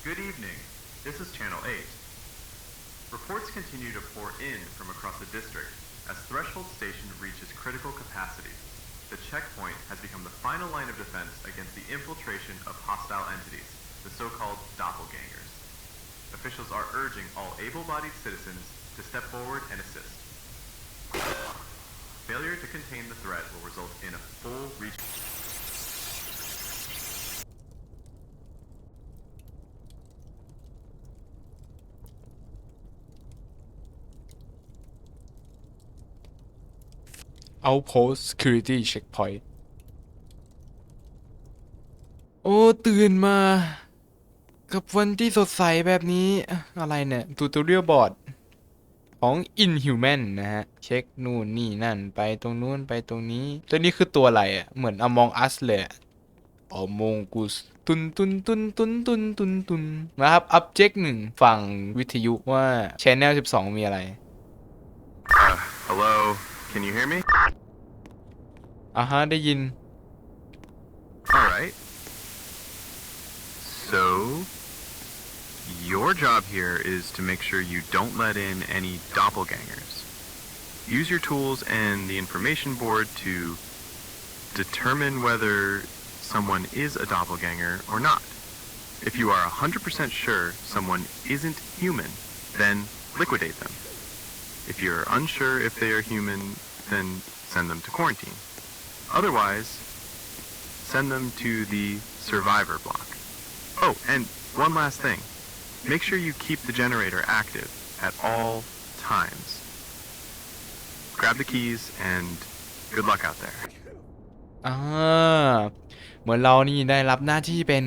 Good evening. This is Channel 8. Reports continue to pour in from across the district as Threshold Station reaches critical capacity. The checkpoint has become the final line of defense against the infiltration of hostile entities, the so-called doppelgangers. Officials are urging all able-bodied citizens to step forward and assist. Failure to contain the threat will result in a full reach. เอาโพส security checkpoint โอ้ ตื่นมา กับวันที่สดใสแบบนี้ อะไรเนี่ย tutorial board ของ Inhuman นะฮะ เช็คนู่นนี่นั่นไปตรงนู้นไปตรงนี้ ตัวนี้คือตัวอะไรอะ เหมือน Among Us เลยอะ Among Us ตุนตุนตุนตุนตุนตุนตุนนะครับ object หนึ่งฝั่งวิทยุว่า channel 12 มีอะไร Uh, hello? Can you hear me? อ่าฮะ ได้ยิน Alright. So, your job here is to make sure you don't let in any doppelgangers. Use your tools and the information board to determine whether someone is a doppelganger or not. If you are 100% sure someone isn't human, then liquidate them. If you're unsure if they are human, then send them to quarantine. Otherwise, send them to the survivor block. Oh, and one last thing. Make sure you keep the generator active at all times. Grab the keys and good luck out there. อ่า เหมือนเรานี่ได้รับหน้าที่เป็น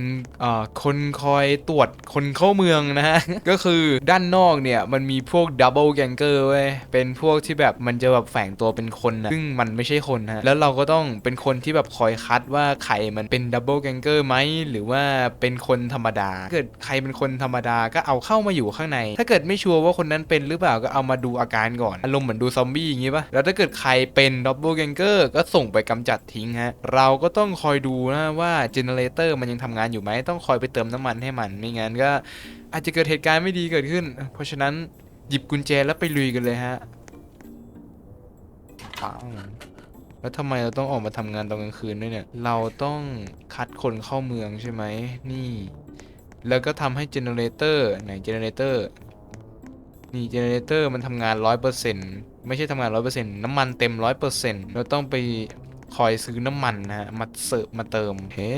คนคอยตรวจคนเข้าเมืองนะฮะ ก็คือด้านนอกเนี่ย มันมีพวกดับเบิลแกงเกอร์เว้ย เป็นพวกที่แบบมันจะแบบแฝงตัวเป็นคนนะซึ่งมันไม่ใช่คนฮะ แล้วเราก็ต้องเป็นคนที่แบบคอยคัดว่าใครมันเป็นดับเบิลแกงเกอร์ไหมหรือว่าเป็นคนธรรมดา เกิดใครเป็นคนธรรมดาก็เอาเข้ามาอยู่ข้างใน ถ้าเกิดไม่ชัวร์ว่าคนนั้นเป็นหรือเปล่าก็เอามาดูอาการก่อนอารมณ์เหมือนดูซอมบี้อย่างงี้ปะแล้วถ้าเกิดใครเป็นดับเบิลแกงเกอร์ก็ส่งไปกำจัดทิ้งฮะเราก็ต้องคอยดูนะว่าเจเนเรเตอร์มันยังทำงานอยู่ไหมต้องคอยไปเติมน้ำมันให้มันไม่งั้นก็อาจจะเกิดเหตุการณ์ไม่ดีเกิดขึ้น เพราะฉะนั้นหยิบกุญแจแล้วไปลุยกันเลยฮะปังแล้วทำไมเราต้องออกมาทำงานตอนกลางคืนด้วยเนี่ย เราต้องคัดคนเข้าเมืองใช่ไหม นี่ แล้วก็ทำให้เจเนเรเตอร์ไหนเจเนเรเตอร์นี่เจเนเรเตอร์มันทำงานร้อยเปอร์เซ็นต์ไม่ใช่ทำงานร้อยเปอร์เซ็นต์น้ำมันเต็มร้อยเปอร์เซ็นต์เราต้องไป คอยซื้อน้ำมันนะฮะ มาเสิร์ฟมาเติมเฮ้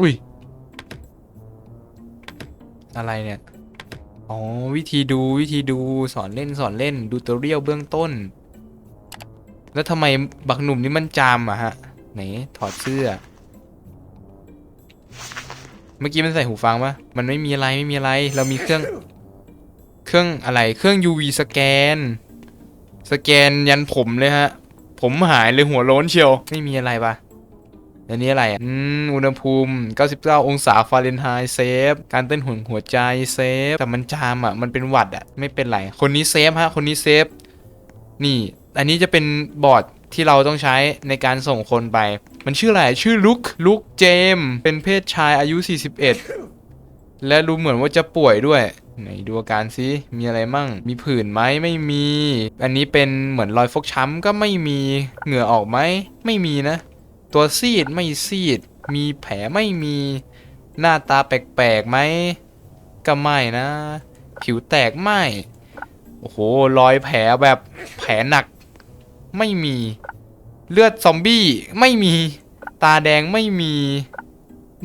อุ้ย อะไรเนี่ย อ๋อ วิธีดูวิธีดูสอนเล่นสอนเล่นดูตัวเรียวเบื้องต้น แล้วทำไมบักหนุ่มนี่มันจามอะฮะ ไหน ถอดเสื้อ เมื่อกี้มันใส่หูฟังปะมันไม่มีอะไรไม่มีอะไร เรามีเครื่อง เครื่องอะไร เครื่อง UV สแกน สแกนยันผมเลยฮะ ผมหายเลยหัวโล้นเชียว ไม่มีอะไรปะอันนี้อะไรอะอืมอุณหภูมิ 99 องศาฟาเรนไฮต์เซฟ การเต้นหัวหัวใจเซฟ แต่มันจามอะ มันเป็นหวัดอะ ไม่เป็นไร คนนี้เซฟฮะ คนนี้เซฟ นี่ อันนี้จะเป็นบอร์ดที่เราต้องใช้ในการส่งคนไป มันชื่ออะไร ชื่อลุคลุคเจม เป็นเพศชายอายุ 41 และดูเหมือนว่าจะป่วยด้วย ไหนดูอาการซิมีอะไรมั่ง มีผื่นไหมไม่มี อันนี้เป็นเหมือนรอยฟกช้ำก็ไม่มีเหงื่อออกไหมไม่มีนะ ตัวซีดไม่ซีด มีแผลไม่มีหน้าตาแปลกๆไหมก็ไม่นะ ผิวแตกไม่โอ้โหรอยแผลแบบแผลหนัก ไม่มี เลือดซอมบี้ไม่มี ตาแดงไม่มี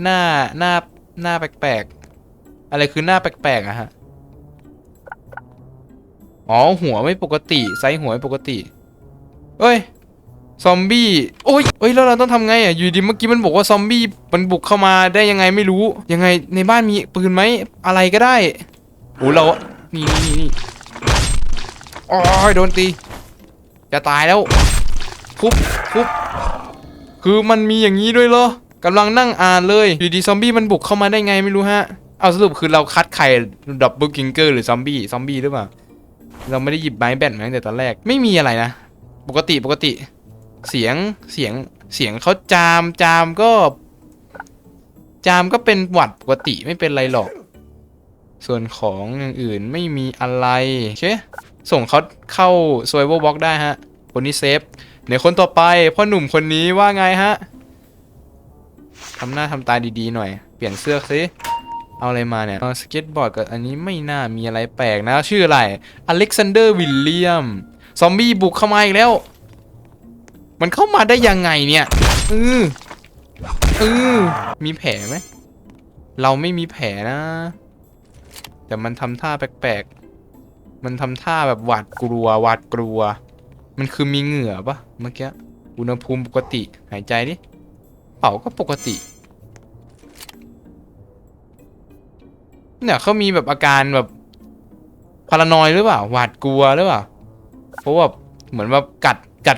หน้าหน้าหน้าแปลกๆ อะไรคือหน้าแปลกๆอะฮะ อ๋อหัวไม่ปกติไซส์หัวไม่ปกติเอ้ยซอมบี้โอ้ยเอ้ยแล้วเราต้องทำไงอะอยู่ดีเมื่อกี้มันบอกว่าซอมบี้มันบุกเข้ามาได้ยังไงไม่รู้ยังไงในบ้านมีปืนไหมอะไรก็ได้โอ้เรานี่นี่นี่โอ้ยโดนตีจะตายแล้วทุบทุบคือมันมีอย่างนี้ด้วยเหรอกำลังนั่งอ่านเลยอยู่ดีซอมบี้มันบุกเข้ามาได้ไงไม่รู้ฮะเอาสรุปคือเราคัดใครดับเบิลกิงเกอร์หรือซอมบี้ซอมบี้หรือเปล่า เราไม่ได้หยิบไม้แบตมาตั้งแต่ตอนแรกไม่มีอะไรนะ ปกติปกติ เสียงเสียงเสียงเขาจามจามก็ จามก็เป็นหวัดปกติไม่เป็นไรหรอก ส่วนของอย่างอื่นไม่มีอะไรโอเคส่งเขาเข้า survival box ได้ฮะ คนนี้เซฟเดี๋ยวคนต่อไปพ่อหนุ่มคนนี้ว่าไงฮะทำหน้าทำตาดีๆหน่อย เปลี่ยนเสื้อสิ เอาอะไรมาเนี่ยสเก็ตบอร์ดกับอันนี้ไม่น่ามีอะไรแปลกนะ ชื่ออะไรอเล็กซานเดอร์วิลเลียม ซอมบี้บุกเข้ามาอีกแล้ว มันเข้ามาได้ยังไงเนี่ยอืออือมีแผลไหม เราไม่มีแผลนะ แต่มันทำท่าแปลกๆ มันทำท่าแบบหวาดกลัวหวาดกลัว มันคือมีเหงื่อปะเมื่อกี้ อุณหภูมิปกติ หายใจดิ เป่าก็ปกติ เนี่ยเขามีแบบอาการแบบพารานอยหรือเปล่าหวาดกลัวหรือเปล่าเพราะว่าเหมือนแบบกัดกัด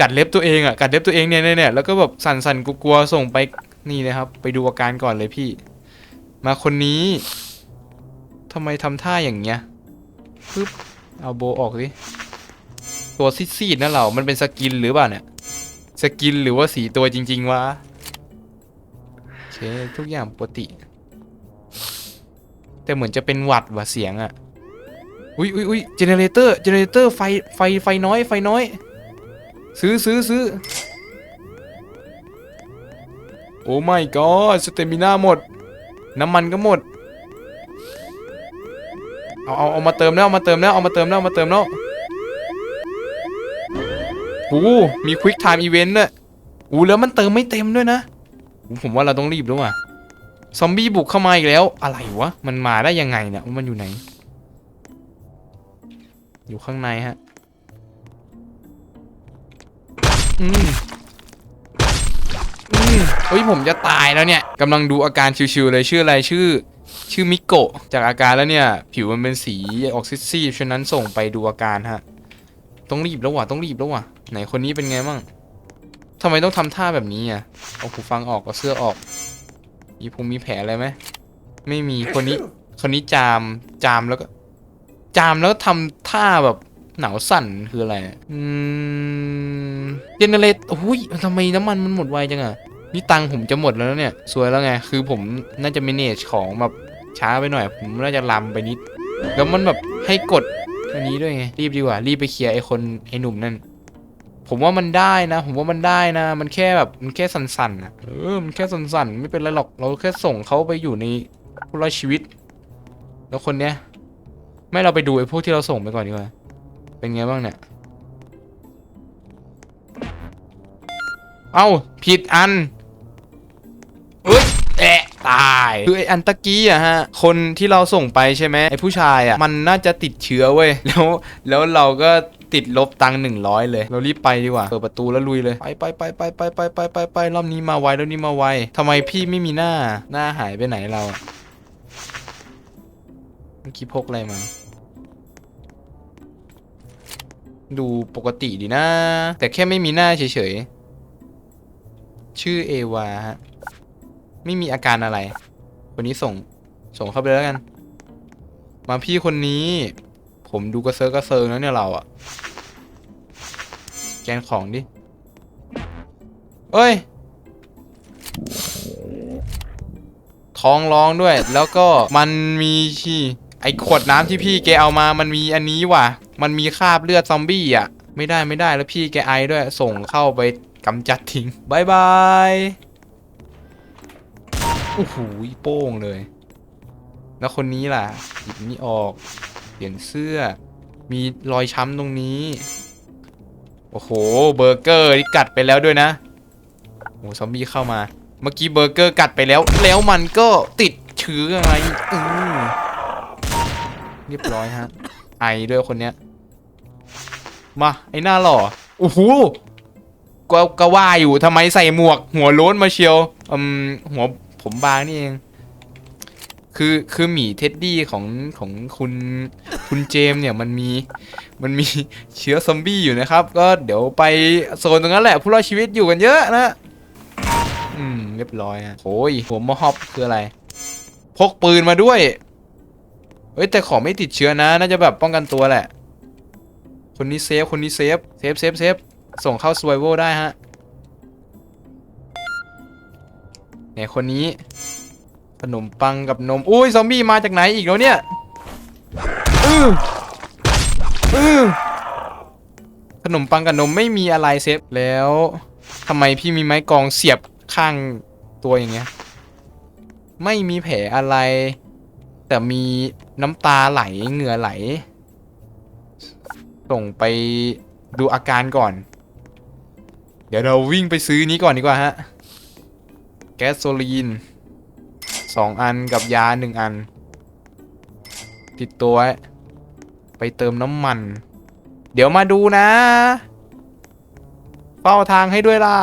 กัดเล็บตัวเองอะกัดเล็บตัวเองเนี่ยเนี่ยเนี่ยแล้วก็แบบสั่นสั่นกลัวส่งไปนี่เลยครับ ไปดูอาการก่อนเลยพี่ มาคนนี้ทำไมทำท่าอย่างเงี้ยปึ๊บเอาโบออกสิตัวซีดๆนะเรา มันเป็นสกินหรือเปล่าเนี่ย สกินหรือว่าสีตัวจริง ๆวะโอเคทุกอย่างปกติ แต่เหมือนจะเป็นหวัดว่ะเสียงอะอุ้ยอุ้ยอุ้ยเจเนเรเตอร์เจเนเรเตอร์ไฟไฟไฟน้อยไฟน้อย ซื้อซื้อซื้อโอ้ไม่ก็สเตมิน่าหมด น้ำมันก็หมด เอาเอาเอามาเติมแล้วเอามาเติมแล้วเอามาเติมแล้วเอามาเติมแล้วโอ้มีควิกไทม์อีเวนต์ด้วยโอ้แล้วมันเติมไม่เต็มด้วยนะโอ้ผมว่าเราต้องรีบแล้วว่ะ ซอมบี้บุกเข้ามาอีกแล้ว อะไรวะ มันมาได้ยังไงเนี่ย มันอยู่ไหน อยู่ข้างในฮะ อืมอืมเฮ้ยผมจะตายแล้วเนี่ยกำลังดูอาการชิวๆเลยชื่ออะไรชื่อ ชื่อมิโกะ จากอาการแล้วเนี่ย ผิวมันเป็นสีออกซิซีฉะนั้นส่งไปดูอาการฮะ ต้องรีบแล้วว่ะ ต้องรีบแล้วว่ะ ไหนคนนี้เป็นไงบ้างทำไมต้องทำท่าแบบนี้อะ เอาหูฟังออกเอาเสื้อออก มีพุงมีแผลอะไรไหมไม่มีคนนี้คนนี้จามจามแล้วก็ จามแล้วทำท่าแบบหนาวสั่นคืออะไรอืมเจเนเรตโอ้ยทำไมน้ำมันมันหมดไวจังอะนี่ตังผมจะหมดแล้วเนี่ย สวยแล้วไง คือผมน่าจะ manage ของแบบช้าไปหน่อย ผมน่าจะลำไปนิด แล้วมันแบบให้กดอันนี้ด้วยไง รีบดีกว่า รีบไปเคลียร์ไอ้คนไอ้หนุ่มนั่น ผมว่ามันได้นะ ผมว่ามันได้นะ มันแค่แบบมันแค่สั่นๆนะเออมันแค่สั่นๆไม่เป็นไรหรอกเราแค่ส่งเขาไปอยู่ในผู้รอดชีวิต แล้วคนเนี้ยไม่เราไปดูไอ้พวกที่เราส่งไปก่อนดีกว่าเป็นไงบ้างเนี่ยเอ้าผิดอันเอ้ยแอะตายคือไอ้อันตะกี้อะฮะ คนที่เราส่งไปใช่ไหมไอ้ผู้ชายอะมันน่าจะติดเชื้อเว้ยแล้วแล้วเราก็ ติดลบตังค์หนึ่งร้อยเลย เรารีบไปดีกว่าเปิดประตูแล้วลุยเลย ไปไปไปไปไปไปไปไปไปรอบนี้มาไวรอบนี้มาไวทำไมพี่ไม่มีหน้าหน้าหายไปไหนเราเมื่อกี้พกอะไรมาดูปกติดีนะ แต่แค่ไม่มีหน้าเฉยๆ ชื่อเอวาฮะ ไม่มีอาการอะไรคนนี้ส่ง ส่งเข้าไปแล้วกัน มาพี่คนนี้ ผมดูกระเซาะกระเซิงแล้วเนี่ยเราอะแกนของดิ เอ้ย ท้องร้องด้วย แล้วก็มันมีชีไอขวดน้ำที่พี่แกเอามา มันมีอันนี้ว่ะ มันมีคราบเลือดซอมบี้อะ ไม่ได้ไม่ได้แล้วพี่แกไอด้วย ส่งเข้าไปกำจัดทิ้งบายบายโอ้โหโป้งเลย แล้วคนนี้ล่ะ หยิบนี่ออก เปลี่ยนเสื้อ มีรอยช้ำตรงนี้ โอ้โห เบอร์เกอร์ที่กัดไปแล้วด้วยนะโอ้ซอมบี้เข้ามา เมื่อกี้เบอร์เกอร์กัดไปแล้ว แล้วมันก็ติดเชื้อะไงอือเรียบร้อยฮะ ไอด้วยคนเนี้ย มา ไอหน้าหล่อโอ้โหก็ก็ว่าอยู่ทำไมใส่หมวก หัวโล้นมาเชียวอืมหัวผมบางนี่เอง คือคือหมีเท็ดดี้ของของคุณคุณเจมเนี่ยมันมีมันมีเชื้อซอมบี้อยู่นะครับ ก็เดี๋ยวไปโซนตรงนั้นแหละผู้รอดชีวิตอยู่กันเยอะนะอืมเรียบร้อยฮะโอ้ยหัวมอฮอปคืออะไร พกปืนมาด้วยเฮ้ยแต่ของไม่ติดเชื้อนะน่าจะแบบป้องกันตัวแหละ คนนี้เซฟคนนี้เซฟเซฟเซฟเซฟส่งเข้า s ว i v a l ได้ฮะเนี่ยคนนี้ นมปังกับนม อุ้ยซอมบี้มาจากไหนอีกแล้วเนี่ยอืออือขนมปังกับนมไม่มีอะไรเซฟแล้วทำไมพี่มีไม้กองเสียบข้างตัวอย่างเงี้ย ไม่มีแผลอะไร แต่มีน้ำตาไหลเหงื่อไหล ส่งไปดูอาการก่อน เดี๋ยวเราวิ่งไปซื้อนี้ก่อนดีกว่าฮะ แก๊สโซลีน สองอันกับยาหนึ่งอัน ติดตัวไว้ไปเติมน้ำมัน เดี๋ยวมาดูนะเฝ้าทางให้ด้วยล่ะ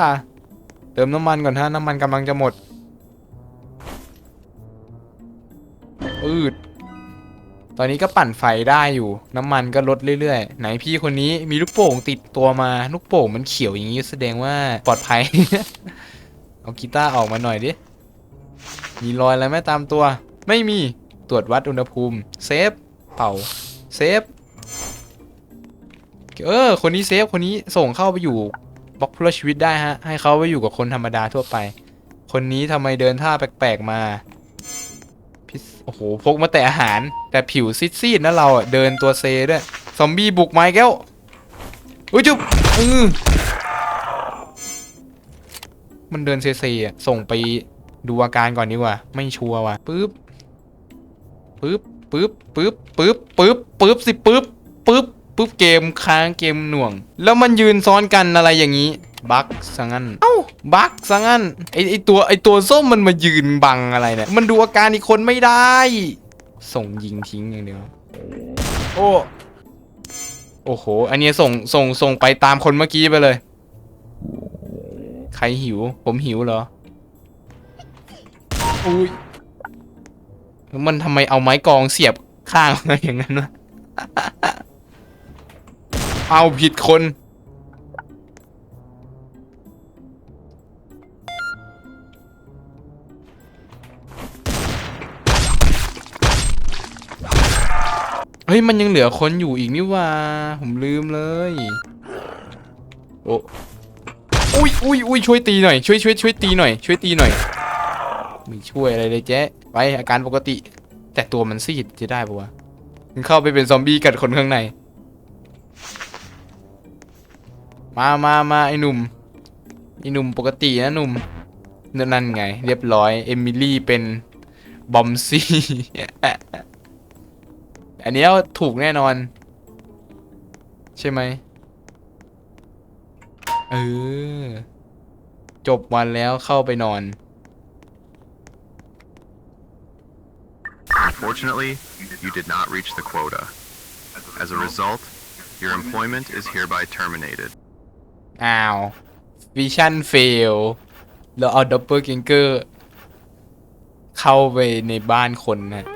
เติมน้ำมันก่อนฮะน้ำมันกำลังจะหมดอืดตอนนี้ก็ปั่นไฟได้อยู่ น้ำมันก็ลดเรื่อยๆ ไหนพี่คนนี้มีลูกโป่งติดตัวมา ลูกโป่งมันเขียวอย่างนี้แสดงว่าปลอดภัย เอากีตาร์ออกมาหน่อยดิ มีรอยอะไรไหมตามตัว ไม่มีตรวจวัดอุณหภูมิเซฟเป่าเซฟเออ คนนี้เซฟคนนี้ส่งเข้าไปอยู่บล็อกพลชีวิตได้ฮะ ให้เขาไปอยู่กับคนธรรมดาทั่วไป คนนี้ทำไมเดินท่าแปลกๆมาพิซโอ้โหพกมาแต่อาหาร แต่ผิวซีดๆนะเราเดินตัวเซด้วย ซอมบี้บุกไม้แก้วอุ้ยจุ๊บอือมันเดินเซๆอะส่งไป ดูอาการก่อนดีกว่า ไม่ชัวร์ว่ะปึ๊บปึ๊บปึ๊บปึ๊บปึ๊บปึ๊บปึ๊บสิปึ๊บปึ๊บปึ๊บเกมค้างเกมหน่วง แล้วมันยืนซ้อนกันอะไรอย่างนี้บั๊กซะงั้น เอ้าบั๊กซะงั้นไอไอตัวไอตัวส้มมันมายืนบังอะไรเนี่ย มันดูอาการอีกคนไม่ได้ ส่งยิงทิ้งอย่างเดียว โอ้โอ้โห อันนี้ส่งส่งส่งไปตามคนเมื่อกี้ไปเลย ใครหิว ผมหิวเหรอ อุ้ยแล้วมันทำไมเอาไม้กรองเสียบข้างมาอย่างนั้นวะ เอาผิดคน เฮ้ย มันยังเหลือคนอยู่อีกนี่หว่า ผมลืมเลย โอ้อุ้ยอุ้ยอุ้ยช่วยตีหน่อย ช่วยช่วยช่วยตีหน่อย ช่วยตีหน่อย ไม่ช่วยอะไรเลยเจ๊ไปอาการปกติ แต่ตัวมันซีดจะได้ปะวะมันเข้าไปเป็นซอมบี้กัดคนข้างใน มามามาไอ้หนุ่มไอ้หนุ่มปกตินะหนุ่มนั่นนั่นไง เรียบร้อย เอมิลี่เป็นบอมซี่อันนี้ถูกแน่นอน ใช่ไหมเออ จบวันแล้วเข้าไปนอน Unfortunately, you did not reach the quota. As a result, your employment is hereby terminated. อ้าววิชั่นเฟลแล้วเอาดับเบิลกิงเกอร์เข้าไปในบ้านคนนะ